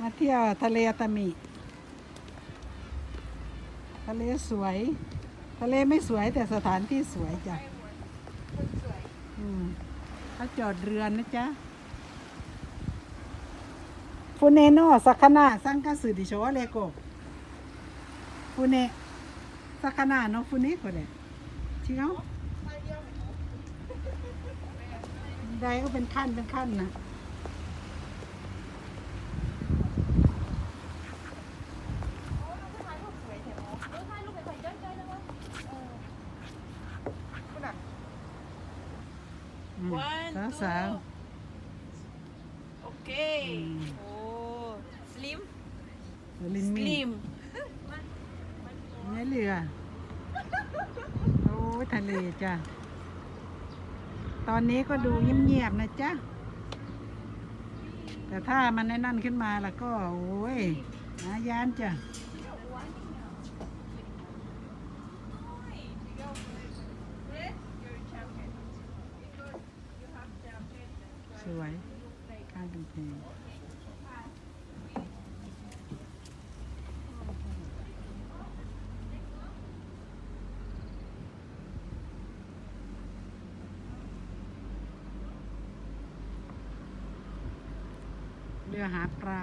มาเที่ยวทะเลตะมิ ทะเลสวย ทะเลไม่สวยแต่สถานที่สวยจ้ะอืมเขาจอดเรือนนะจ๊ะฟูเนโนสักขนาสังกสือดิโชเลโกฟูเนสักขนาโนฟูเนโกเดชิเงาได้ก็เป็นขั้นเป็นขั้นนะ อืม One, สาว two. สาว Okay. Mm. Oh, slim. ๆลินมี่ Slim. นี่เรือ โอ้ยทะเลจ้ะ ตอนนี้ก็ดูเงียบๆนะจ๊ะ แต่ถ้ามันไอ้นั่นขึ้นมาแล้วก็ โอ้ยนายานจ้ะ วย ข้างกำแพงเรือหาปลา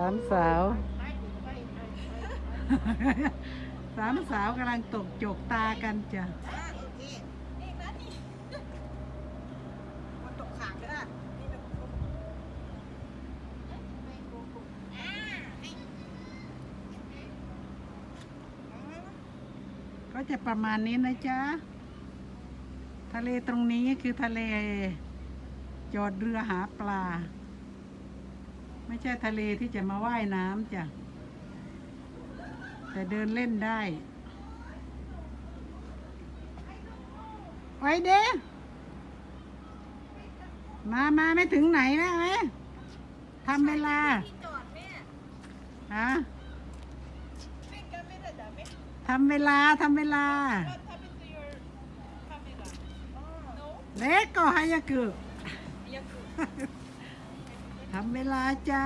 สามสาว สามสาวกำลังตกจกตากันจ้ะก็จะประมาณนี้นะจ๊ะ ทะเลตรงนี้คือทะเล จอดเรือหาปลา ไม่ใช่ทะเลที่จะมาว่ายน้ำจ้ะ แต่เดินเล่นได้ไว้เด้มามาไม่ถึงไหนนะไหมทำเวลาจอดแม่ฮะแม่ก็ไม่ได้ด่าแม่ทำเวลาทำเวลา What happened to your camera? Oh, no. เล็กก็ให้ยากือ Yaku. ทำเวลาจ้า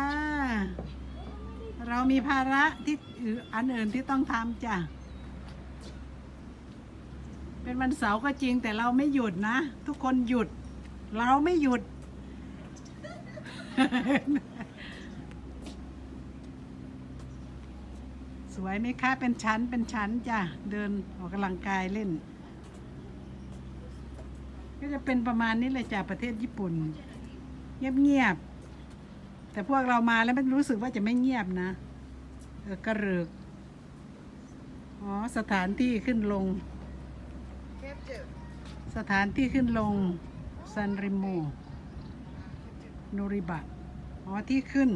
เรามีภาระที่อื่นอันอื่นที่ต้องทำจ้ะ เป็นวันเสาร์ก็จริงแต่เราไม่หยุดนะ ทุกคนหยุด เราไม่หยุด สวยไหมคะ เป็นชั้นเป็นชั้นจ้ะ เดินออกกำลังกายเล่น ก็จะเป็นประมาณนี้เลยจ้ะประเทศญี่ปุ่น เงียบๆ แต่พวกเรามาแล้วมันรู้สึกว่าจะไม่เงียบนะเออกระเริกอ๋อสถานที่ขึ้นลง Capture. สถานที่ขึ้นลงซันริโมโนริบะอ๋อที่ขึ้น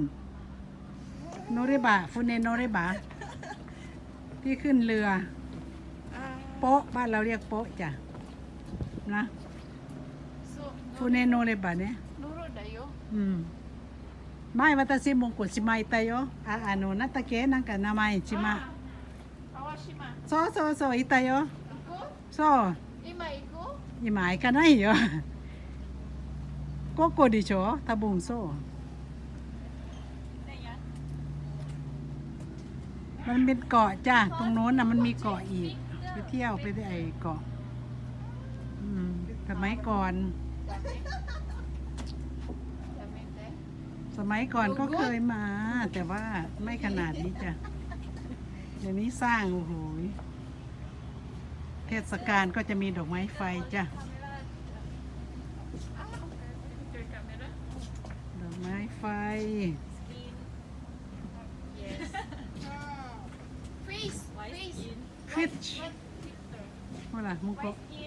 โนริบะฟุเนโนริบะที่ขึ้นเรือ Ah, โป๊ะบ้านเราเรียกโป๊ะจ้ะนะ so, ฟุเนโนริบะเนี่ย Nuro da yo. อืม May, watashi mongko shimai tayo. Ah, ano, natake, nanka namai, shima. Kawashima. So, so, so, itayo. Iku? So. Ima iku? Ima, ikanai yo. Koko desho, tabung so. มันเป็นเกาะจ้ะ ตรงโน้นนะมันมีเกาะอีก ไปเที่ยวไปไอ้เกาะสมัยก่อน สมัยก่อนก็เคยมา แต่ว่าไม่ขนาดนี้จ้ะ เดี๋ยวนี้สร้างโอ้โหยเทศกาลก็จะมีดอกไม้ไฟจ้ะ Your camera? ดอกไม้ไฟ Yes. Freeze. Freeze. ฟิ